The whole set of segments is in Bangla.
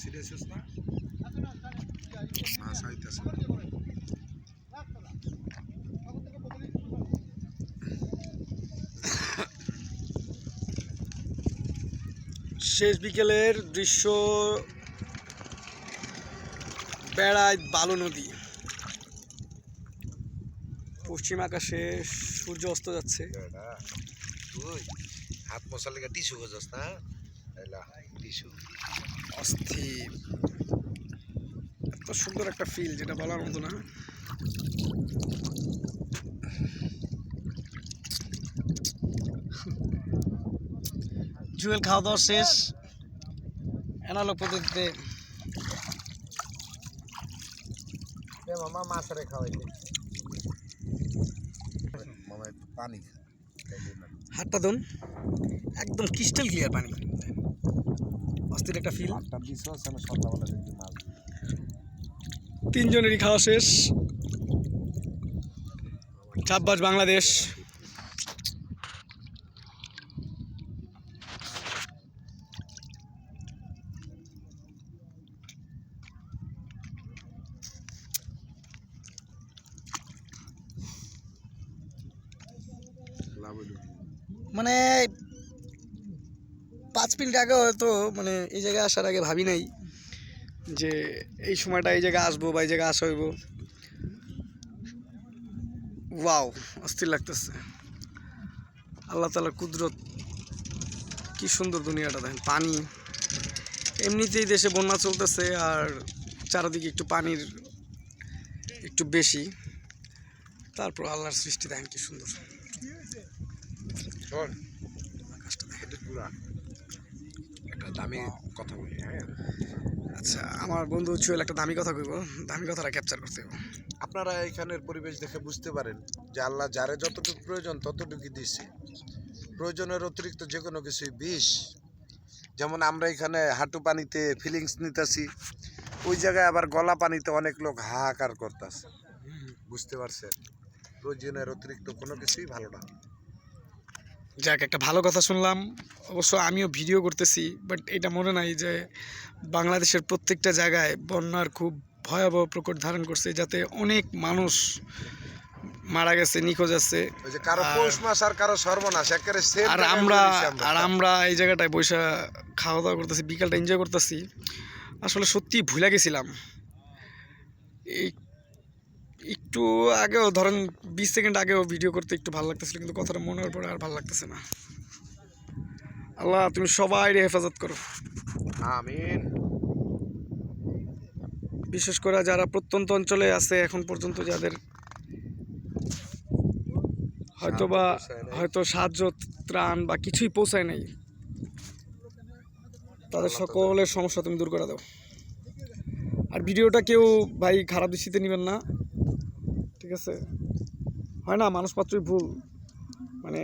ছিড়েছিস না। মাছ আইতেছে শেষ বিকেলের দৃশ্য বেড়ায় বালু নদী। পশ্চিম আকাশে সূর্য অস্ত যাচ্ছে। হাত মশার লেগে টিস্যু খোঁজস না? টিস্যু অস্থির। এত সুন্দর একটা ফিল যেটা বলার মতো না। জুয়েল খাওয়া দাওয়া শেষ। অ্যানালগ পদ্ধতিতে। মামা মাছ রে মামা একটু পানি হাতটা ধুন। একদম ক্রিস্টাল ক্লিয়ার পানি। অস্থির একটা ফিল তিনজনেরই খাওয়া শেষ। চাপবাজ বাংলাদেশ। মানে পাঁচ মিনিট আগে হয়তো মানে এই জায়গায় আসার আগে ভাবি নাই যে এই সময়টা এই জায়গায় আসব বা এই জায়গায় আসা হইব। ওয়াও, অস্থির লাগতেছে। আল্লাহ তালার কুদরত, কি সুন্দর দুনিয়াটা দেখেন, পানি। এমনিতেই দেশে বন্যা চলতেছে আর চারিদিকে একটু পানির একটু বেশি। তারপর আল্লাহর সৃষ্টি দেখেন কি সুন্দর। আকাশটা দেখেন দামি কথা বলি হ্যাঁ? আচ্ছা আমার বন্ধু চুয়েল একটা দামি কথা কইব দামি কথাটা ক্যাপচার করতে হবে আপনারা এখানের পরিবেশ দেখে বুঝতে পারেন যে আল্লাহ যারে যতটুকু প্রয়োজন ততটুকু দিচ্ছে প্রয়োজনের অতিরিক্ত যে কোনো কিছুই বিষ। যেমন আমরা এখানে হাঁটু পানিতে ফিলিংস নিতেছি ওই জায়গায় আবার গলা পানিতে অনেক লোক হাহাকার করতেছে। বুঝতে পারছেন? প্রয়োজনের অতিরিক্ত কোনো কিছুই ভালো না। যাক একটা ভালো কথা শুনলাম। অবশ্য আমিও ভিডিও করতেছি বাট এটা মনে নাই যে বাংলাদেশের প্রত্যেকটা জায়গায় বন্যার খুব ভয়াবহ প্রকট ধারণ করছে যাতে অনেক মানুষ মারা গেছে নিখোঁজ আছে। আর- মাস আর কারও সর্বনাশ একেবারে আর আমরা আমরা। আর আমরা এই জায়গাটায় বৈশা খাওয়া দাওয়া করতেছি বিকালটা এনজয় করতেছি। আসলে সত্যি ভুলে গেছিলাম। এই একটু আগেও ধরেন বিশ সেকেন্ড আগেও ভিডিও করতে একটু ভালো লাগতেছিল কিন্তু কথাটা মনে হওয়ার পরে আর ভালো লাগতেছে না। আল্লাহ তুমি সবাই হেফাজত করো। আমিন। বিশেষ করে যারা প্রত্যন্ত অঞ্চলে আছে এখন পর্যন্ত যাদের হয়তো বা হয়তো সাহায্য ত্রাণ বা কিছুই পৌঁছায় নাই তাদের সকলের সমস্যা তুমি দূর করে দাও। আর ভিডিওটা কেউ ভাই খারাপ দৃষ্টিতে নেবেন না। ঠিক আছে? হয় না মানুষ পাত্রই ভুল। মানে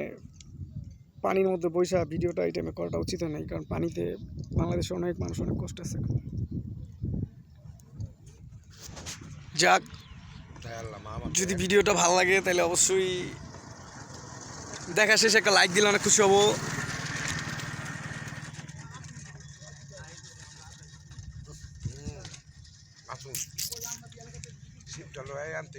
পানির মধ্যে বৈশা ভিডিওটা এই টাইমে করাটা উচিত নয় কারণ পানিতে বাংলাদেশে অনেক মানুষ অনেক কষ্ট আছে। যাক, যদি ভিডিওটা ভালো লাগে তাহলে অবশ্যই দেখা শেষে একটা লাইক দিলে অনেক খুশি হব। আনতে